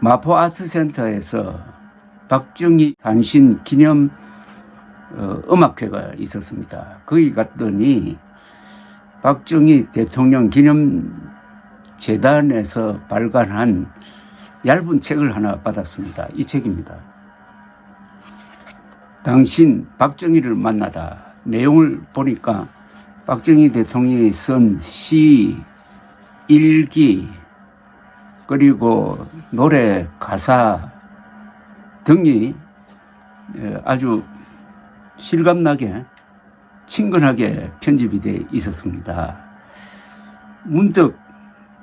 마포 아트센터에서 박정희 단신 기념 어, 음악회가 있었습니다. 거기 갔더니 박정희 대통령 기념 재단에서 발간한 얇은 책을 하나 받았습니다. 이 책입니다. 당신 박정희를 만나다 내용을 보니까 박정희 대통령이 쓴 시, 일기, 그리고 노래 가사 등이 예, 아주 실감나게 친근하게 편집이 돼 있었습니다. 문득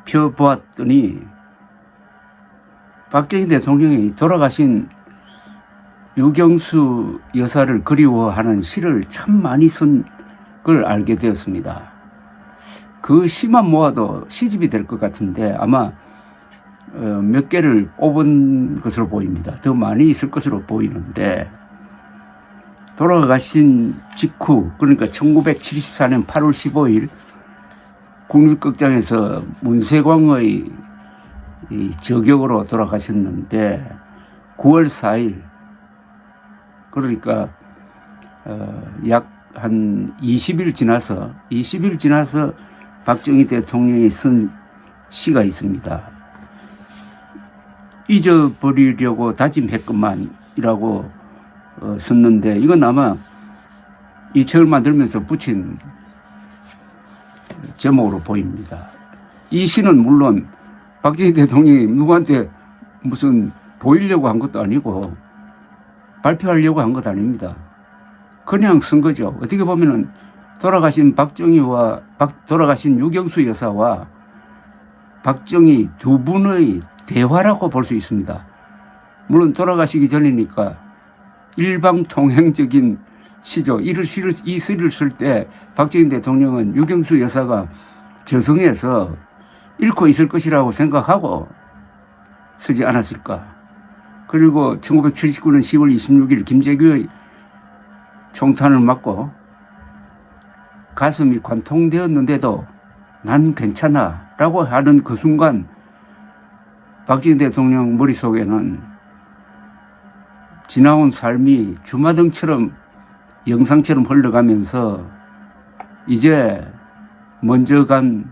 펴보았더니 박정희 대통령이 돌아가신 유경수 여사를 그리워하는 시를 참 많이 쓴 걸 알게 되었습니다. 그 시만 모아도 시집이 될 것 같은데 아마 어, 몇 개를 뽑은 것으로 보입니다. 더 많이 있을 것으로 보이는데 돌아가신 직후 그러니까 1974년 8월 15일 국립극장에서 문세광의 이 저격으로 돌아가셨는데 9월 4일 그러니까 어, 약한 20일 지나서 20일 지나서 박정희 대통령이 쓴 시가 있습니다. 잊어버리려고 다짐했건만이라고 어, 썼는데 이건 아마 이 책을 만들면서 붙인 제목으로 보입니다. 이 시는 물론 박정희 대통령이 누구한테 무슨 보이려고 한 것도 아니고 발표하려고 한 것 아닙니다. 그냥 쓴 거죠. 어떻게 보면은 돌아가신 박정희와 박, 돌아가신 유경수 여사와 박정희 두 분의 대화라고 볼 수 있습니다. 물론 돌아가시기 전이니까 일방통행적인 시죠. 이를 시를 이 시를 쓸 때 박정희 대통령은 유경수 여사가 저승에서 잃고 있을 것이라고 생각하고 쓰지 않았을까. 그리고 1979년 10월 26일 김재규의 총탄을 맞고 가슴이 관통되었는데도 난 괜찮아 라고 하는 그 순간 박정희 대통령 머릿속에는 지나온 삶이 주마등처럼 영상처럼 흘러가면서 이제 먼저 간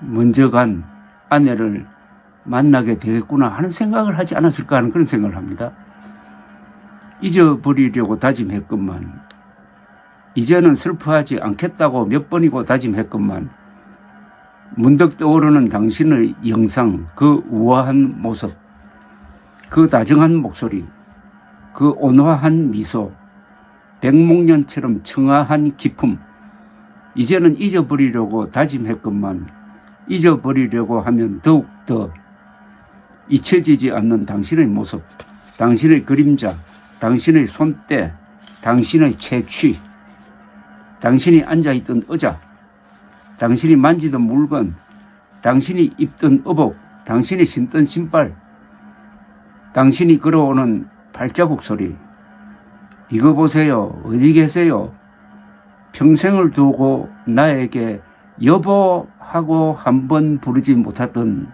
먼저 간 아내를 만나게 되겠구나 하는 생각을 하지 않았을까 하는 그런 생각을 합니다. 잊어버리려고 다짐했건만 이제는 슬퍼하지 않겠다고 몇 번이고 다짐했건만 문득 떠오르는 당신의 영상, 그 우아한 모습, 그 다정한 목소리, 그 온화한 미소, 백목년처럼 청아한 기품, 이제는 잊어버리려고 다짐했건만 잊어버리려고 하면 더욱더 잊혀지지 않는 당신의 모습, 당신의 그림자, 당신의 손때, 당신의 채취, 당신이 앉아있던 의자, 당신이 만지던 물건, 당신이 입던 의복, 당신이 신던 신발, 당신이 걸어오는 발자국 소리. 이거 보세요. 어디 계세요? 평생을 두고 나에게 여보 하고 한 번 부르지 못하던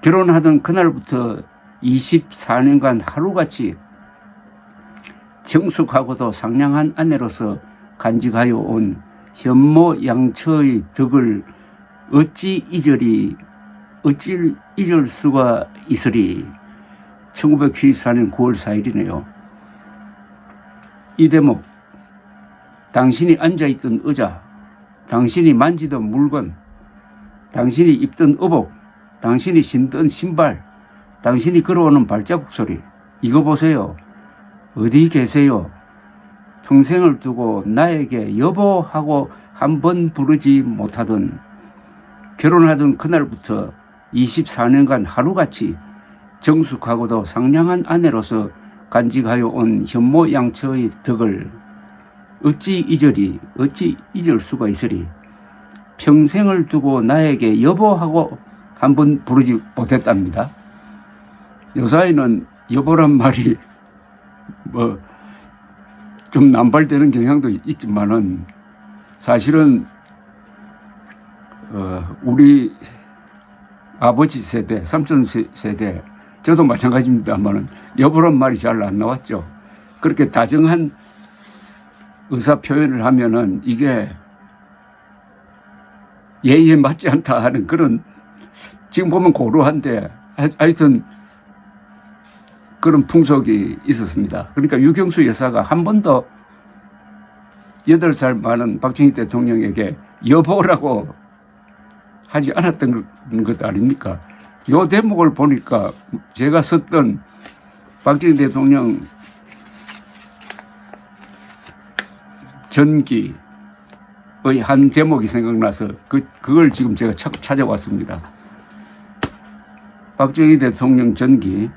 결혼하던 그날부터 24년간 하루같이 정숙하고도 상냥한 아내로서 간직하여 온 현모 양처의 덕을 어찌 잊으리 어찌 잊을 수가 있으리 1974년 9월 4일이네요. 이 대목 당신이 앉아있던 의자 당신이 만지던 물건 당신이 입던 의복 당신이 신던 신발 당신이 걸어오는 발자국 소리 이거 보세요. 어디 계세요? 평생을 두고 나에게 여보하고 한 번 부르지 못하던 결혼하던 그날부터 24년간 하루같이 정숙하고도 상냥한 아내로서 간직하여 온 현모 양처의 덕을 어찌 잊으리 어찌 잊을 수가 있으리 평생을 두고 나에게 여보하고 한 번 부르지 못했답니다. 요사이는 여보란 말이 뭐 좀 남발되는 경향도 있지만은 사실은 어 우리 아버지 세대, 삼촌 세- 세대, 저도 마찬가지입니다만은 여보란 말이 잘 안 나왔죠. 그렇게 다정한 의사 표현을 하면은 이게 예의에 맞지 않다 하는 그런 지금 보면 고루한데 하- 하여튼 그런 풍속이 있었습니다. 그러니까 유경수 여사가 한 번도 여덟 살 많은 박정희 대통령에게 여보라고 하지 않았던 것 아닙니까? 요 대목을 보니까 제가 썼던 박정희 대통령 전기의 한 대목이 생각나서 그, 그걸 지금 제가 찾- 찾아왔습니다. 박정희 대통령 전기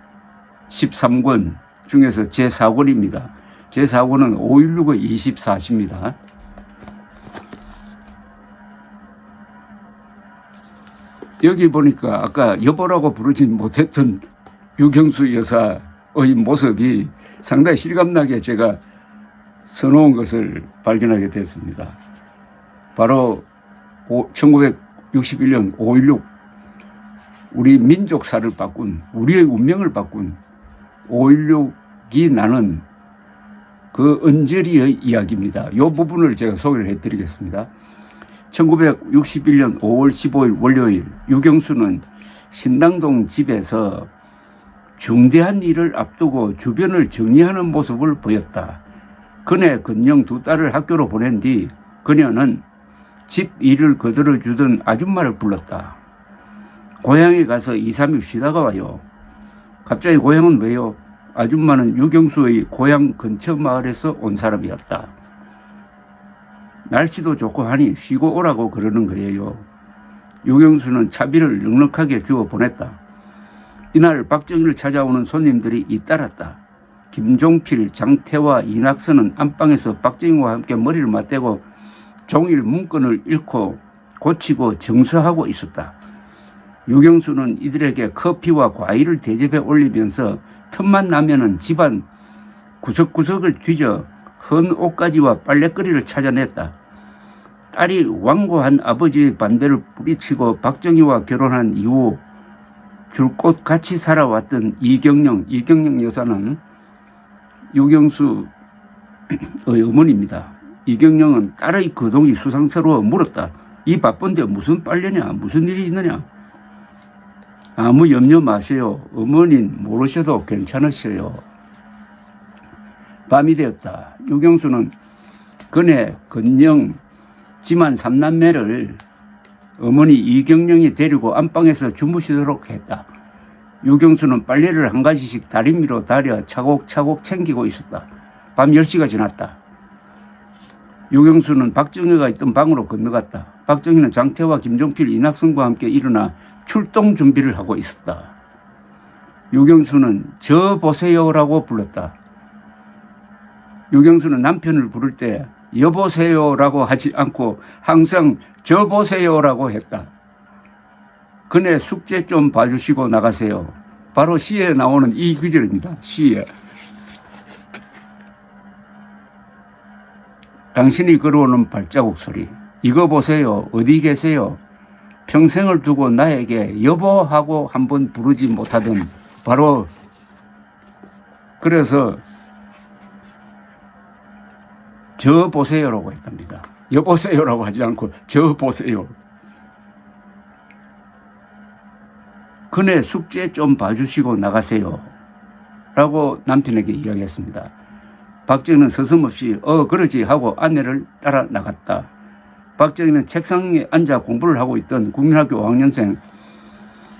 13권 중에서 제4권입니다. 제4권은 516의 24시입니다. 여기 보니까 아까 여보라고 부르지 못했던 유경수 여사의 모습이 상당히 실감나게 제가 써놓은 것을 발견하게 됐습니다. 바로 1961년 5.16 우리 민족사를 바꾼 우리의 운명을 바꾼 5.16이 나는 그 언저리의 이야기입니다. 이 부분을 제가 소개를 해드리겠습니다. 1961년 5월 15일 월요일 유경수는 신당동 집에서 중대한 일을 앞두고 주변을 정리하는 모습을 보였다. 그네 근영 두 딸을 학교로 보낸 뒤 그녀는 집 일을 거들어 주던 아줌마를 불렀다. 고향에 가서 2, 3일 쉬다가 와요. 갑자기 고향은 왜요? 아줌마는 유경수의 고향 근처 마을에서 온 사람이었다. 날씨도 좋고 하니 쉬고 오라고 그러는 거예요. 유경수는 차비를 넉넉하게 주어 보냈다. 이날 박정희를 찾아오는 손님들이 잇따랐다. 김종필, 장태와 이낙선은 안방에서 박정희와 함께 머리를 맞대고 종일 문건을 읽고 고치고 정서하고 있었다. 유경수는 이들에게 커피와 과일을 대접해 올리면서 틈만 나면은 집안 구석구석을 뒤져 헌 옷가지와 빨래거리를 찾아냈다. 딸이 완고한 아버지의 반대를 뿌리치고 박정희와 결혼한 이후 줄곧 같이 살아왔던 이경영, 이경영 여사는 유경수의 어머니입니다. 이경영은 딸의 거동이 수상스러워 물었다. 이 바쁜데 무슨 빨래냐? 무슨 일이 있느냐? 아무 염려 마세요. 어머닌 모르셔도 괜찮으셔요. 밤이 되었다. 유경수는 그네 건영 지만 삼남매를 어머니 이경영이 데리고 안방에서 주무시도록 했다. 유경수는 빨래를 한 가지씩 다리미로 다려 차곡차곡 챙기고 있었다. 밤 10시가 지났다. 유경수는 박정희가 있던 방으로 건너갔다. 박정희는 장태와 김종필, 이낙선과 함께 일어나 출동 준비를 하고 있었다. 유경수는 저 보세요라고 불렀다. 유경수는 남편을 부를 때 여보세요라고 하지 않고 항상 저 보세요라고 했다. 그네 숙제 좀 봐주시고 나가세요. 바로 시에 나오는 이 구절입니다. 시에. 당신이 걸어오는 발자국 소리. 이거 보세요. 어디 계세요? 평생을 두고 나에게 여보하고 한번 부르지 못하던 바로 그래서 저 보세요라고 했답니다. 여보세요라고 하지 않고 저 보세요. 그네 숙제 좀 봐주시고 나가세요. 라고 남편에게 이야기했습니다. 박정희는 서슴없이 어 그러지 하고 아내를 따라 나갔다. 박정희는 책상에 앉아 공부를 하고 있던 국민학교 5학년생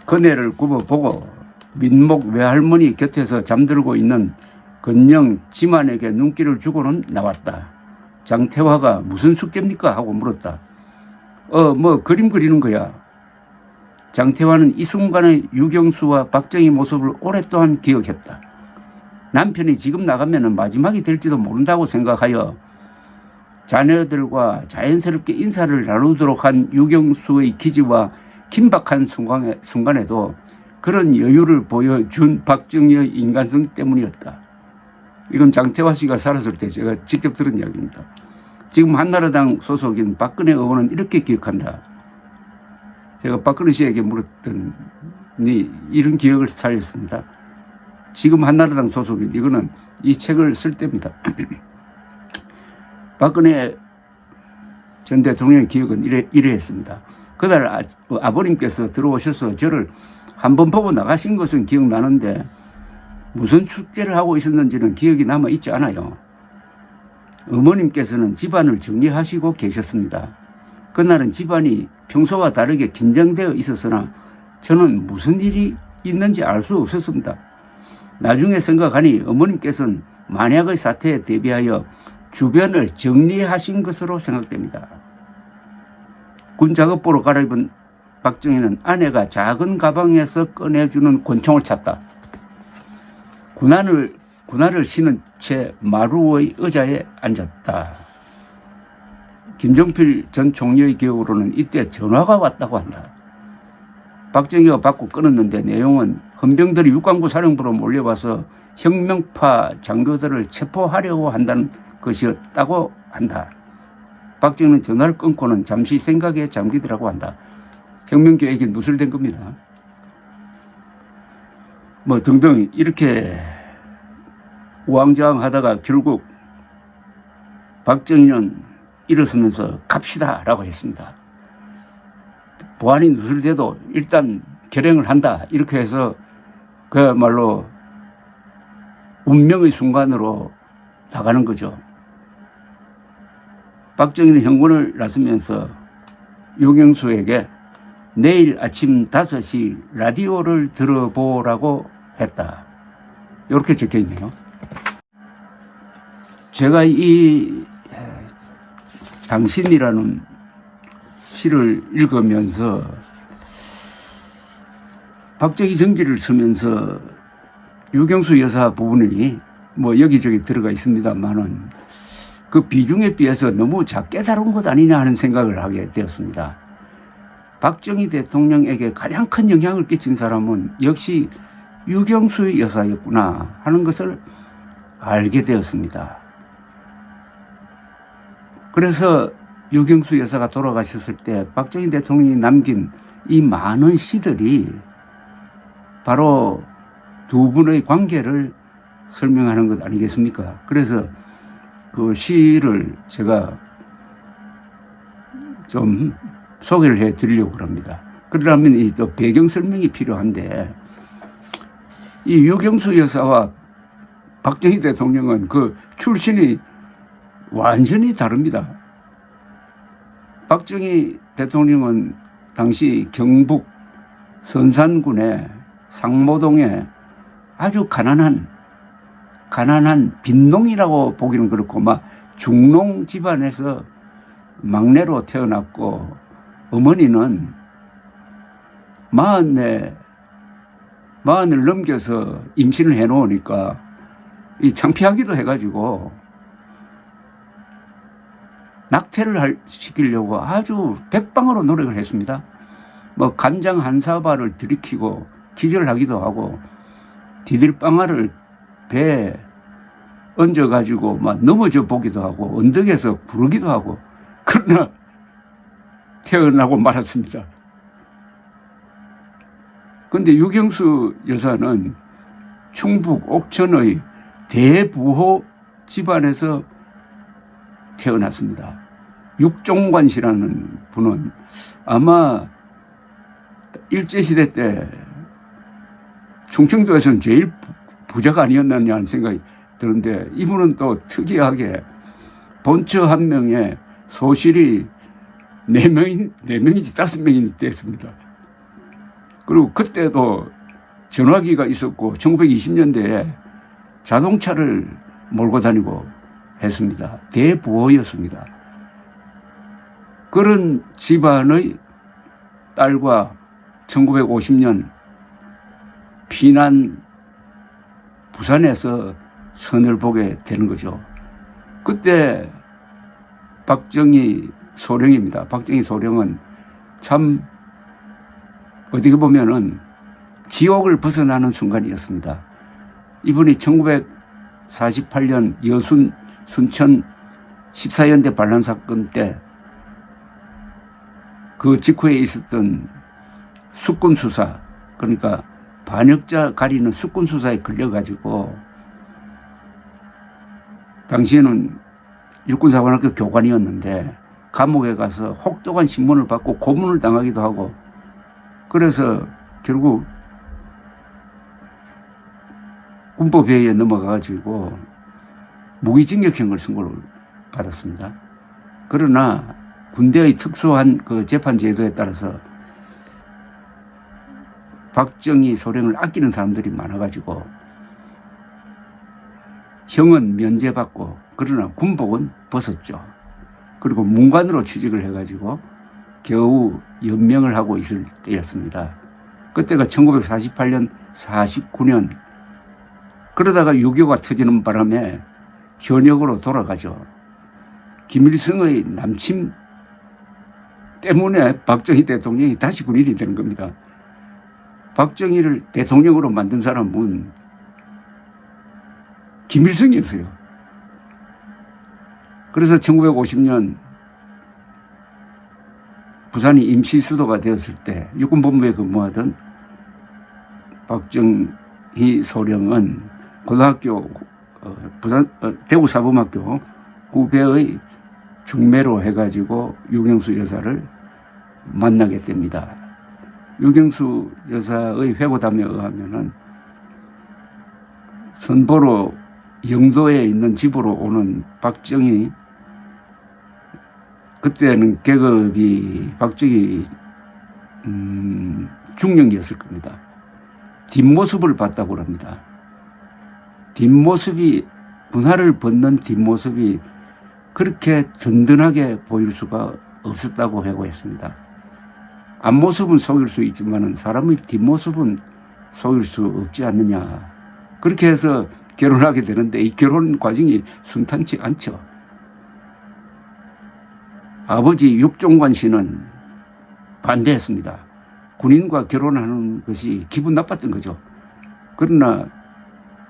그네를 굽어보고 민목 외할머니 곁에서 잠들고 있는 건영 지만에게 눈길을 주고는 나왔다. 장태화가 무슨 숙제입니까? 하고 물었다. 어, 뭐 그림 그리는 거야. 장태화는 이 순간의 유경수와 박정희 모습을 오랫동안 기억했다. 남편이 지금 나가면 마지막이 될지도 모른다고 생각하여 자녀들과 자연스럽게 인사를 나누도록 한 유경수의 기지와 긴박한 순간에, 순간에도 그런 여유를 보여준 박정희의 인간성 때문이었다. 이건 장태화 씨가 살았을 때 제가 직접 들은 이야기입니다. 지금 한나라당 소속인 박근혜 의원은 이렇게 기억한다. 제가 박근혜 씨에게 물었더니 이런 기억을 살렸습니다. 지금 한나라당 소속인 이거는 이 책을 쓸 때입니다. 박근혜 전 대통령의 기억은 이래, 이러했습니다. 그날 아, 아버님께서 들어오셔서 저를 한 번 보고 나가신 것은 기억나는데 무슨 축제를 하고 있었는지는 기억이 남아 있지 않아요. 어머님께서는 집안을 정리하시고 계셨습니다. 그날은 집안이 평소와 다르게 긴장되어 있었으나 저는 무슨 일이 있는지 알 수 없었습니다. 나중에 생각하니 어머님께서는 만약의 사태에 대비하여 주변을 정리하신 것으로 생각됩니다. 군 작업보로 갈아입은 박정희는 아내가 작은 가방에서 꺼내주는 권총을 찾다. 군안을 군화를 신은 채 마루의 의자에 앉았다. 김정필 전 총리의 기억으로는 이때 전화가 왔다고 한다. 박정희가 받고 끊었는데 내용은 헌병들이 육관구 사령부로 몰려와서 혁명파 장교들을 체포하려고 한다는 것이었다고 한다. 박정희는 전화를 끊고는 잠시 생각에 잠기더라고 한다. 혁명 계획이 누설된 겁니다. 뭐 등등 이렇게 우왕좌왕 하다가 결국 박정희는 일어서면서 갑시다 라고 했습니다. 보안이 누설돼도 일단 결행을 한다 이렇게 해서 그야말로 운명의 순간으로 나가는 거죠. 박정희는 현군을 나서면서 유경수에게 내일 아침 5시 라디오를 들어보라고 했다. 이렇게 적혀 있네요. 제가 이 당신이라는 시를 읽으면서 박정희 전기를 쓰면서 유경수 여사 부분이 뭐 여기저기 들어가 있습니다만은 그 비중에 비해서 너무 작게 다룬 것 아니냐 하는 생각을 하게 되었습니다. 박정희 대통령에게 가장 큰 영향을 끼친 사람은 역시 유경수 여사였구나 하는 것을 알게 되었습니다. 그래서 유경수 여사가 돌아가셨을 때 박정희 대통령이 남긴 이 많은 시들이 바로 두 분의 관계를 설명하는 것 아니겠습니까? 그래서 그 시를 제가 좀 소개를 해 드리려고 합니다. 그러려면 이 또 배경 설명이 필요한데 이 유경수 여사와 박정희 대통령은 그 출신이 완전히 다릅니다. 박정희 대통령은 당시 경북 선산군의 상모동에 아주 가난한 가난한 빈농이라고 보기는 그렇고 막 중농 집안에서 막내로 태어났고 어머니는 마흔에 마흔을 넘겨서 임신을 해 놓으니까 이 창피하기도 해가지고 낙태를 할, 시키려고 아주 백방으로 노력을 했습니다. 뭐 간장 한 사발을 들이키고 기절하기도 하고 디딜방아를 배에 얹어가지고 막 넘어져 보기도 하고 언덕에서 부르기도 하고 그러나 태어나고 말았습니다. 근데 유경수 여사는 충북 옥천의 대부호 집안에서 태어났습니다. 육종관 씨라는 분은 아마 일제시대 때 충청도에서는 제일 부자가 아니었느냐 하는 생각이 드는데 이분은 또 특이하게 본처 한 명에 소실이 네 명이, 네 명인지 다섯 명이 됐습니다. 그리고 그때도 전화기가 있었고 1920년대에 자동차를 몰고 다니고 했습니다. 대부호였습니다. 그런 집안의 딸과 1950년 피난 부산에서 선을 보게 되는 거죠. 그때 박정희 소령입니다. 박정희 소령은 참 어떻게 보면은 지옥을 벗어나는 순간이었습니다. 이분이 1948년 여순 순천 14연대 반란 사건 때 그 직후에 있었던 수권 수사 그러니까 반역자 가리는 수권 수사에 걸려가지고 당시에는 육군사관학교 교관이었는데 감옥에 가서 혹독한 신문을 받고 고문을 당하기도 하고 그래서 결국 군법회의에 넘어가가지고 무기징역형을 선고를 받았습니다. 그러나 군대의 특수한 그 재판 제도에 따라서 박정희 소령을 아끼는 사람들이 많아가지고 형은 면제받고 그러나 군복은 벗었죠. 그리고 문관으로 취직을 해가지고 겨우 연명을 하고 있을 때였습니다. 그때가 1948년, 49년 그러다가 6.25가 터지는 바람에 현역으로 돌아가죠. 김일성의 남친 때문에 박정희 대통령이 다시 군인이 되는 겁니다. 박정희를 대통령으로 만든 사람은 김일성이었어요. 그래서 1950년 부산이 임시 수도가 되었을 때 육군본부에 근무하던 박정희 소령은 고등학교 어, 부산 어, 대구 사범학교 후배의 중매로 해가지고 유경수 여사를 만나게 됩니다. 유경수 여사의 회고담에 의하면은 선보로 영도에 있는 집으로 오는 박정희 그때는 계급이 박정희 음, 중령이었을 겁니다. 뒷모습을 봤다고 합니다. 뒷모습이 분할을 벗는 뒷모습이 그렇게 든든하게 보일 수가 없었다고 회고했습니다. 앞모습은 속일 수 있지만 사람의 뒷모습은 속일 수 없지 않느냐. 그렇게 해서 결혼하게 되는데 이 결혼 과정이 순탄치 않죠. 아버지 육종관 씨는 반대했습니다. 군인과 결혼하는 것이 기분 나빴던 거죠. 그러나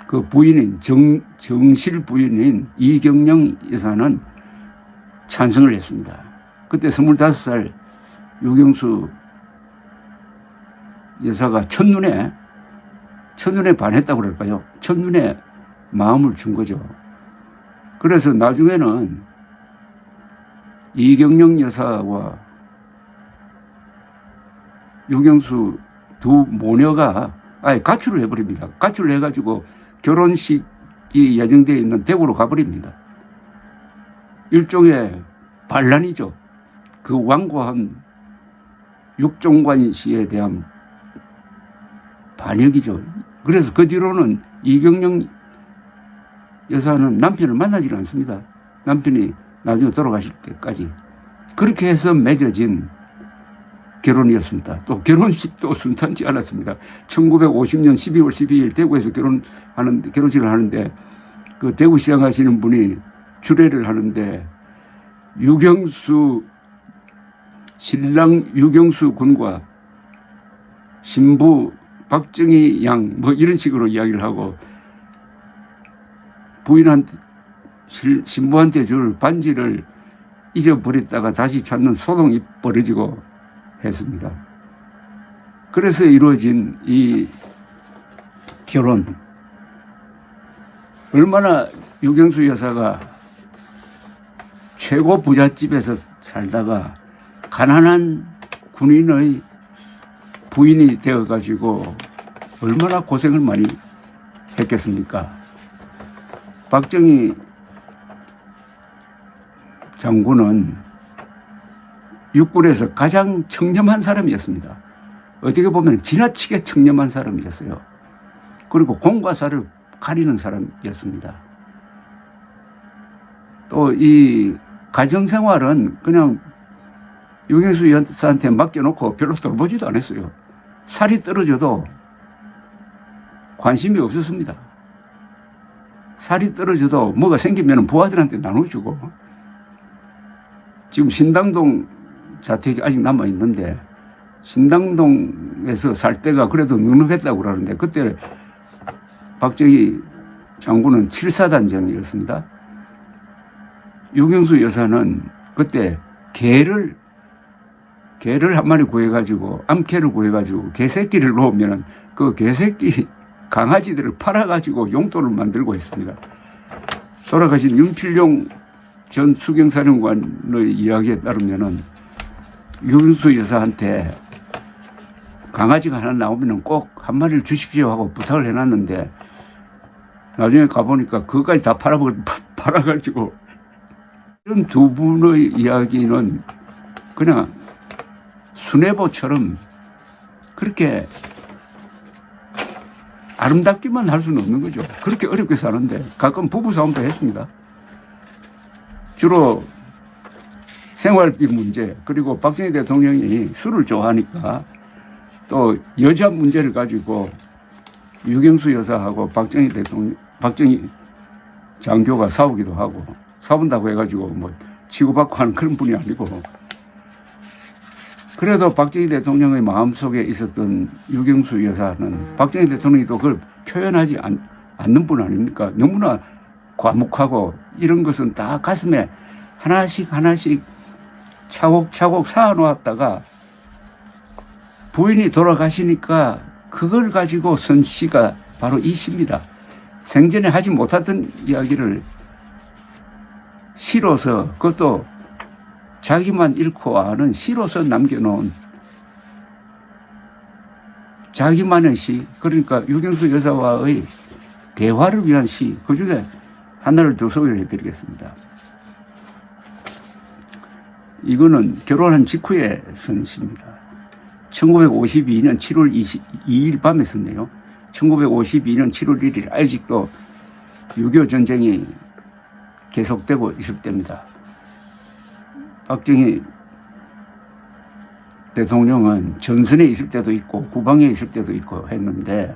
그 부인인 정, 정실 부인인 이경영 여사는 찬성을 했습니다. 그때 25살 유경수 여사가 첫눈에 첫눈에 반했다고 그럴까요? 첫눈에 마음을 준 거죠. 그래서 나중에는 이경영 여사와 유경수 두 모녀가 아예 가출을 해버립니다. 가출을 해가지고 결혼식이 예정되어 있는 대구로 가버립니다. 일종의 반란이죠. 그 완고한 육종관 씨에 대한 반역이죠. 그래서 그 뒤로는 이경영 여사는 남편을 만나지 않습니다. 남편이 나중에 돌아가실 때까지. 그렇게 해서 맺어진 결혼이었습니다. 또 결혼식도 순탄치 않았습니다. 1950년 12월 12일 대구에서 결혼하는, 결혼식을 하는데 그 대구시장 하시는 분이 주례를 하는데 유경수, 신랑 유경수 군과 신부 박정희 양 뭐 이런 식으로 이야기를 하고 부인한테 신부한테 줄 반지를 잊어버렸다가 다시 찾는 소동이 벌어지고 했습니다. 그래서 이루어진 이 결혼 얼마나 유경수 여사가 최고 부잣집에서 살다가 가난한 군인의 부인이 되어가지고 얼마나 고생을 많이 했겠습니까? 박정희 장군은 육군에서 가장 청렴한 사람이었습니다. 어떻게 보면 지나치게 청렴한 사람이었어요. 그리고 공과 사를 가리는 사람이었습니다. 또 이 가정생활은 그냥 유경수 여사한테 맡겨놓고 별로 돌보지도 않았어요. 살이 떨어져도 관심이 없었습니다. 살이 떨어져도 뭐가 생기면 부하들한테 나눠주고 지금 신당동 자택이 아직 남아 있는데 신당동에서 살 때가 그래도 넉넉했다고 그러는데 그때 박정희 장군은 7사단장이었습니다. 유경수 여사는 그때 개를 개를 한 마리 구해가지고 암개를 구해가지고 개새끼를 놓으면은 그 개새끼 강아지들을 팔아가지고 용돈을 만들고 있습니다. 돌아가신 윤필용 전 수경사령관의 이야기에 따르면은 유경수 여사한테 강아지가 하나 나오면은 꼭한 마리를 주십시오 하고 부탁을 해놨는데 나중에 가보니까 그것까지 다 팔아버, 팔아가지고 이런 두 분의 이야기는 그냥 수뇌보처럼 그렇게 아름답기만 할 수는 없는 거죠. 그렇게 어렵게 사는데 가끔 부부싸움도 했습니다. 주로 생활비 문제 그리고 박정희 대통령이 술을 좋아하니까 또 여자 문제를 가지고 유경수 여사하고 박정희 대통령 박정희 장교가 싸우기도 하고 싸운다고 해가지고 뭐 치고받고 하는 그런 분이 아니고 그래도 박정희 대통령의 마음속에 있었던 유경수 여사는 박정희 대통령이 또 그걸 표현하지 않, 않는 분 아닙니까? 너무나 과묵하고 이런 것은 다 가슴에 하나씩 하나씩 차곡차곡 쌓아놓았다가 부인이 돌아가시니까 그걸 가지고 쓴 시가 바로 이 시입니다. 생전에 하지 못했던 이야기를 시로서 그것도 자기만 잃고 아는 시로서 남겨놓은 자기만의 시 그러니까 유경수 여사와의 대화를 위한 시 그 중에 하나를 더 소개를 해드리겠습니다. 이거는 결혼한 직후에 쓴 시입니다. 1952년 7월 22일 밤에 썼네요. 1952년 7월 1일 아직도 6.25 전쟁이 계속되고 있을 때입니다. 박정희 대통령은 전선에 있을 때도 있고 후방에 있을 때도 있고 했는데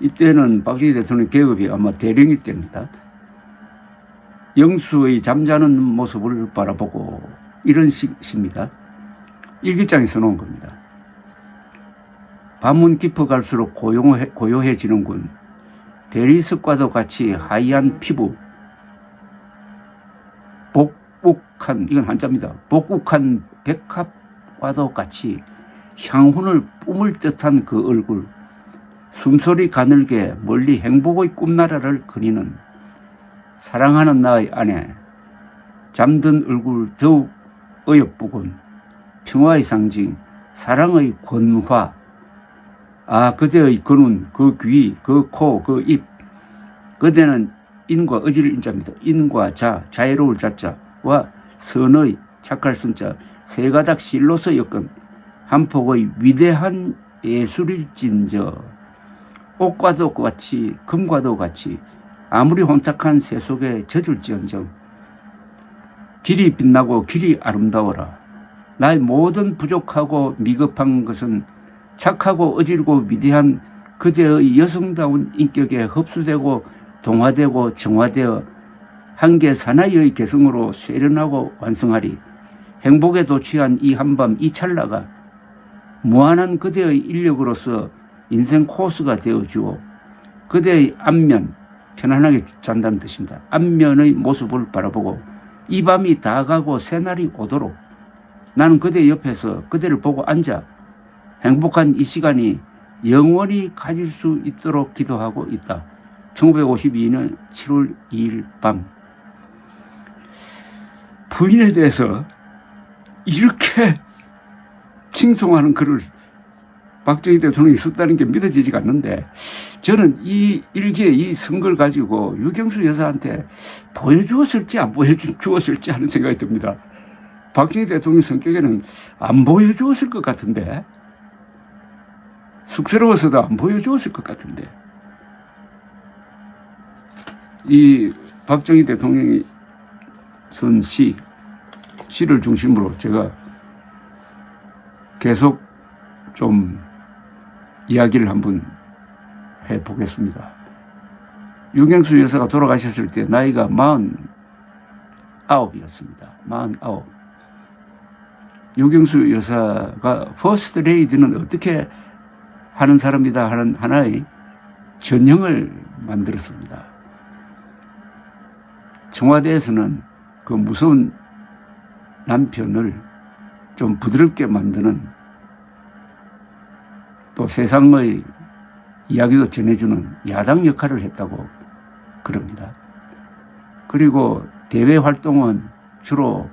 이때는 박정희 대통령 계급이 아마 대령일 때입니다. 영수의 잠자는 모습을 바라보고 이런 시입니다. 일기장에 써놓은 겁니다. 밤은 깊어갈수록 고요해, 고요해지는군. 대리석과도 같이 하얀 피부, 복북한, 이건 한자입니다. 복북한 백합과도 같이 향훈을 뿜을 듯한 그 얼굴, 숨소리 가늘게 멀리 행복의 꿈나라를 그리는 사랑하는 나의 아내, 잠든 얼굴 더욱 어여쁘군. 평화의 상징, 사랑의 권화, 아, 그대의 그 눈, 그 귀, 그 코, 그 입. 그대는 인과 의지를 인자입니다. 인과 자, 자애로울 자자와 선의 착할 선자, 세 가닥 실로서 엮은 한 폭의 위대한 예술일진저. 옷과도 같이, 금과도 같이, 아무리 혼탁한 새 속에 젖을지언정. 길이 빛나고 길이 아름다워라. 나의 모든 부족하고 미급한 것은 착하고 어지르고 위대한 그대의 여성다운 인격에 흡수되고 동화되고 정화되어 한계 사나이의 개성으로 세련하고 완성하리. 행복에 도취한 이 한밤 이 찰나가 무한한 그대의 인력으로서 인생 코스가 되어주어 그대의 안면 편안하게 잔다는 뜻입니다. 안면의 모습을 바라보고 이 밤이 다가고 새날이 오도록 나는 그대 옆에서 그대를 보고 앉아 행복한 이 시간이 영원히 가질 수 있도록 기도하고 있다. 1952년 7월 2일 밤. 부인에 대해서 이렇게 칭송하는 글을 박정희 대통령이 썼다는 게 믿어지지가 않는데 저는 이 일기에 이 선걸 가지고 유경수 여사한테 보여주었을지 안 보여주었을지 하는 생각이 듭니다. 박정희 대통령 성격에는 안 보여주었을 것 같은데 쑥스러워서도 안 보여주었을 것 같은데 이 박정희 대통령이 쓴 시, 시를 중심으로 제가 계속 좀 이야기를 한번 해 보겠습니다. 유경수 여사가 돌아가셨을 때 나이가 49이었습니다. 49. 유경수 여사가 퍼스트 레이드는 어떻게 하는 사람이다 하는 하나의 전형을 만들었습니다. 청와대에서는 그 무서운 남편을 좀 부드럽게 만드는 또 세상의 이야기도 전해주는 야당 역할을 했다고 그럽니다. 그리고 대외 활동은 주로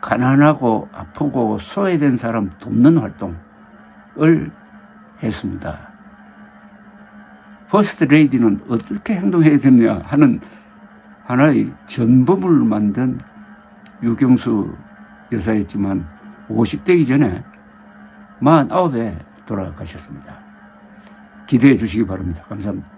가난하고 아프고 소외된 사람 돕는 활동을 했습니다. 퍼스트 레이디는 어떻게 행동해야 되냐 하는 하나의 전범을 만든 유경수 여사였지만 50대기 전에 49에 돌아가셨습니다. 기대해 주시기 바랍니다. 감사합니다.